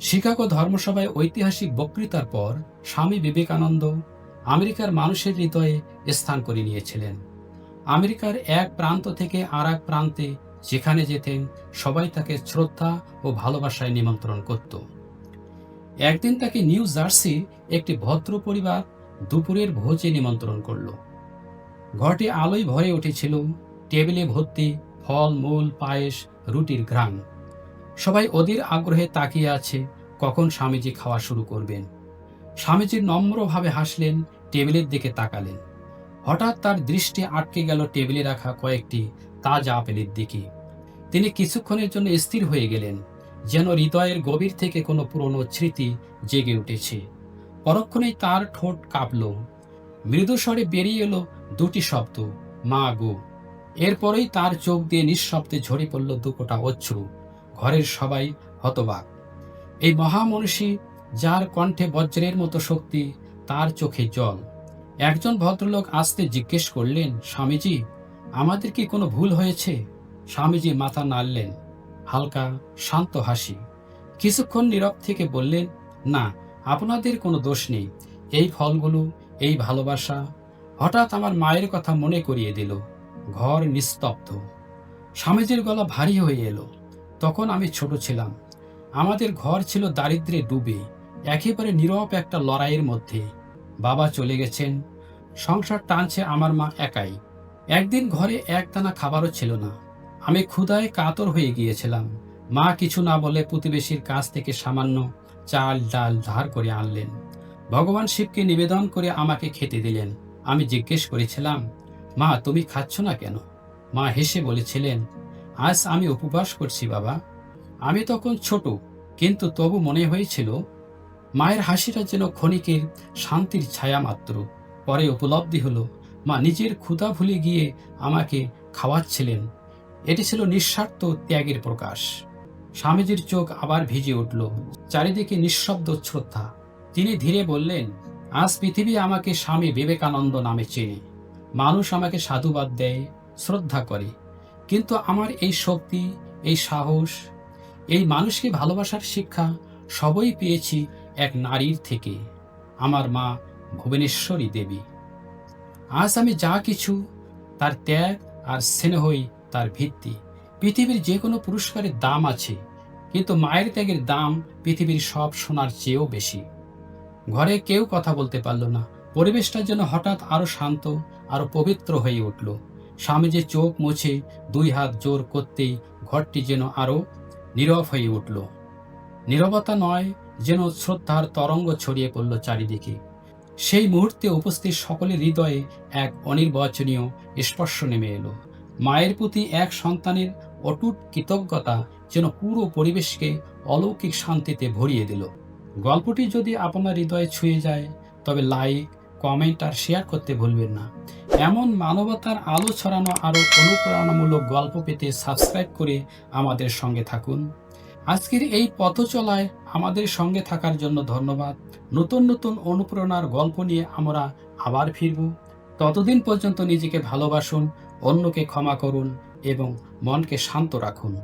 Chicago ধর্মসভায় ঐতিহাসিক বক্তৃতার পর স্বামী বিবেকানন্দ আমেরিকার মানুষের হৃদয়ে স্থান করে নিয়েছিলেন। আমেরিকার এক প্রান্ত থেকে আর এক প্রান্তে যেখানে যেতেন সবাই তাকে শ্রদ্ধা ও ভালোবাসায় নিমন্ত্রণ করত। একদিন তাকে নিউ জার্সির একটি ভদ্র পরিবার দুপুরের ভোজে নিমন্ত্রণ করল। ঘরটি আলোয় ভরে উঠেছিল টেবিলে ভর্তি ফল, মূল, পায়েস, রুটির ঘ্রাণ। সবাই অধীর আগ্রহে তাকিয়ে আছে কখন স্বামীজি খাওয়া শুরু করবেন। স্বামীজি নম্রভাবে হাসলেন, টেবিলের দিকে তাকালেন। হঠাৎ তার দৃষ্টি আটকে গেল টেবিলে রাখা কয়েকটি তাজা আপেলের দিকে। তিনি কিছুক্ষণের জন্য স্থির হয়ে গেলেন, যেন হৃদয়ের গভীর থেকে কোনো পুরনো স্মৃতি জেগে উঠেছে। পরক্ষণেই তার ঠোঁট কাঁপল। মৃদুস্বরে বেরিয়ে এলো দুটি শব্দ, মা গো। এরপরেই তার চোখ দিয়ে নিঃশব্দে ঝরে পড়ল দুকোটা অশ্রু। ঘরের সবাই হতবাক। এই মহামনীষী যার কণ্ঠে বজ্রের মতো শক্তি, তার চোখে জল। একজন ভদ্রলোক আসতে জিজ্ঞেস করলেন, স্বামীজি, আমাদের কি কোনো ভুল হয়েছে? স্বামীজি মাথা নাড়লেন, হালকা, শান্ত হাসি। কিছুক্ষণ নীরব থেকে বললেন, না, আপনাদের কোনো দোষ নেই। এই ফলগুলো, এই ভালোবাসা হঠাৎ আমার মায়ের কথা মনে করিয়ে দিল। ঘর নিস্তব্ধ। স্বামীজির গলা ভারী হয়ে এলো। তখন আমি ছোট ছিলাম। আমাদের ঘর ছিল দারিদ্রে ডুবে, একেবারে নীরব একটা লড়াইয়ের মধ্যে। বাবা চলে গেছেন। সংসার টানছে আমার মা একাই। একদিন ঘরে একদানা খাবারও ছিল না। আমি ক্ষুধায় কাতর হয়ে গিয়েছিলাম। মা কিছু না বলে প্রতিবেশীর কাছ থেকে সামান্য চাল, ডাল ধার করে আনলেন। ভগবান শিবকে নিবেদন করে আমাকে খেতে দিলেন। আমি জিজ্ঞেস করেছিলাম, মা, তুমি খাচ্ছ না কেন? মা হেসে বলেছিলেন আজ আমি উপবাস করছি, বাবা। আমি তখন ছোট, কিন্তু তবু মনে হয়েছিল, মায়ের হাসিটা যেন ক্ষণিকের শান্তির ছায়া মাত্র। পরে উপলব্ধি হলো, মা নিজের ক্ষুধা ভুলে গিয়ে আমাকে খাওয়াচ্ছিলেন। এটি ছিল নিঃস্বার্থ ত্যাগের প্রকাশ। স্বামীজির চোখ আবার ভিজে উঠল, চারিদিকে নিঃশব্দ শ্রদ্ধা। তিনি ধীরে বললেন, আজ পৃথিবী আমাকে স্বামী বিবেকানন্দ নামে চেনে। মানুষ আমাকে সাধুবাদ দেয়, শ্রদ্ধা করে। কিন্তু আমার এই শক্তি, এই সাহস, এই মানুষকে ভালোবাসার শিক্ষা সবই পেয়েছি এক নারীর থেকে, আমার মা ভুবনেশ্বরী দেবী। আজ আমি যা কিছু, তার ত্যাগ আর স্নেহই তার ভিত্তি। পৃথিবীর যে কোনো পুরস্কারের দাম আছে, কিন্তু মায়ের ত্যাগের দাম পৃথিবীর সব সোনার চেয়েও বেশি। ঘরে কেউ কথা বলতে পারল না, পরিবেশটা যেন হঠাৎ আরও শান্ত আরও পবিত্র হয়ে উঠল। স্বামীজি চোখ মুছে দুই হাত জোর করতেই ঘরটি যেন আরও নীরব হয়ে উঠল। নীরবতা নয়, যেন শ্রদ্ধার তরঙ্গ ছড়িয়ে পড়ল চারিদিকে। সেই মুহূর্তে উপস্থিত সকলের হৃদয়ে এক অনির্বচনীয় স্পর্শ নেমে এলো। মায়ের প্রতি এক সন্তানের অটুট কৃতজ্ঞতা যেন পুরো পরিবেশকে অলৌকিক শান্তিতে ভরিয়ে দিল। গল্পটি যদি আপনার হৃদয়ে ছুঁয়ে যায়, তবে লাইক, কমেন্ট আর শেয়ার করতে ভুলবেন না। এমন মানবতার আলো ছড়ানো আরও অনুপ্রেরণামূলক গল্প পেতে সাবস্ক্রাইব করে আমাদের সঙ্গে থাকুন। আজকের এই পথ চলায় আমাদের সঙ্গে থাকার জন্য ধন্যবাদ। নতুন নতুন অনুপ্রেরণার গল্প নিয়ে আমরা আবার ফিরব। ততদিন পর্যন্ত নিজেকে ভালোবাসুন, অন্যকে ক্ষমা করুন এবং মনকে শান্ত রাখুন।